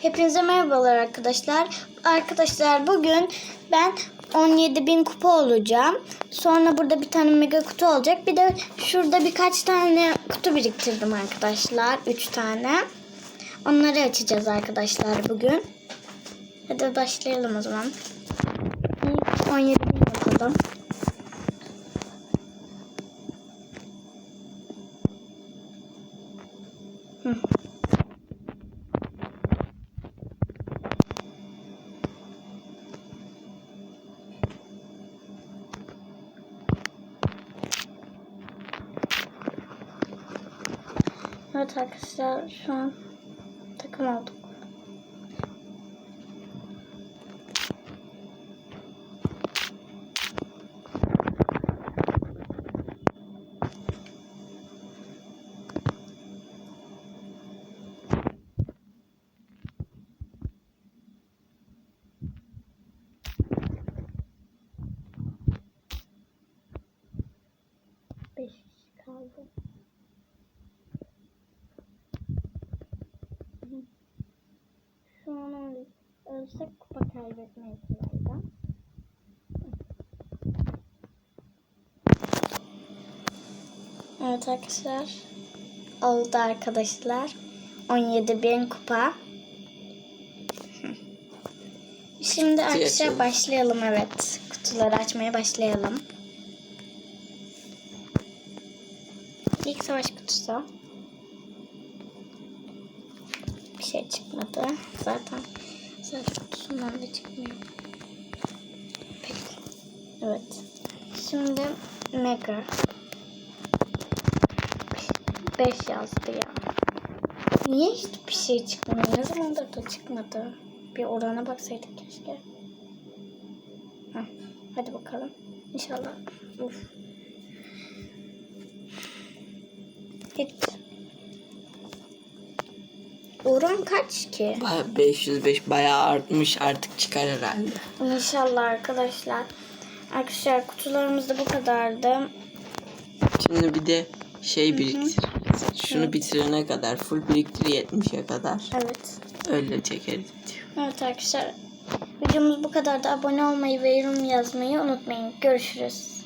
Hepinize merhabalar arkadaşlar. Arkadaşlar bugün ben 17.000 kupa olacağım. Sonra burada bir tane mega kutu olacak. Bir de şurada birkaç tane kutu biriktirdim arkadaşlar. 3 tane. Onları açacağız arkadaşlar bugün. Hadi başlayalım o zaman. İlk 17.000 bakalım. Hı. Evet arkadaşlar şu an takım olduk. Beş kişi. Şu an öyle- ölsek kupa kaybetmeyiz herhalde. Evet arkadaşlar. Oldu arkadaşlar. 17 bin kupa. Şimdi arkadaşlar başlayalım evet. Kutuları açmaya başlayalım. İlk savaş kutusu. Bir şey çıkmadı. Zaten savaş kutusundan da çıkmıyor. Peki. Evet. Şimdi Mega. 5 yazdı ya. Niye hiçbir şey çıkmıyor? Ne zamandır da çıkmadı? Bir orana baksaydık keşke. Heh, hadi bakalım. İnşallah. Uf. Hiç. Oran kaç ki? Baya- 505 bayağı artmış artık çıkar herhalde. İnşallah arkadaşlar. Arkadaşlar kutularımız da bu kadardı. Şimdi bir de şey biriktir. Şunu bitirene kadar full biriktir 70'e kadar. Evet. Öyle çekeriz diyor. Evet arkadaşlar. Videomuz bu kadardı. Abone olmayı ve yorum yazmayı unutmayın. Görüşürüz.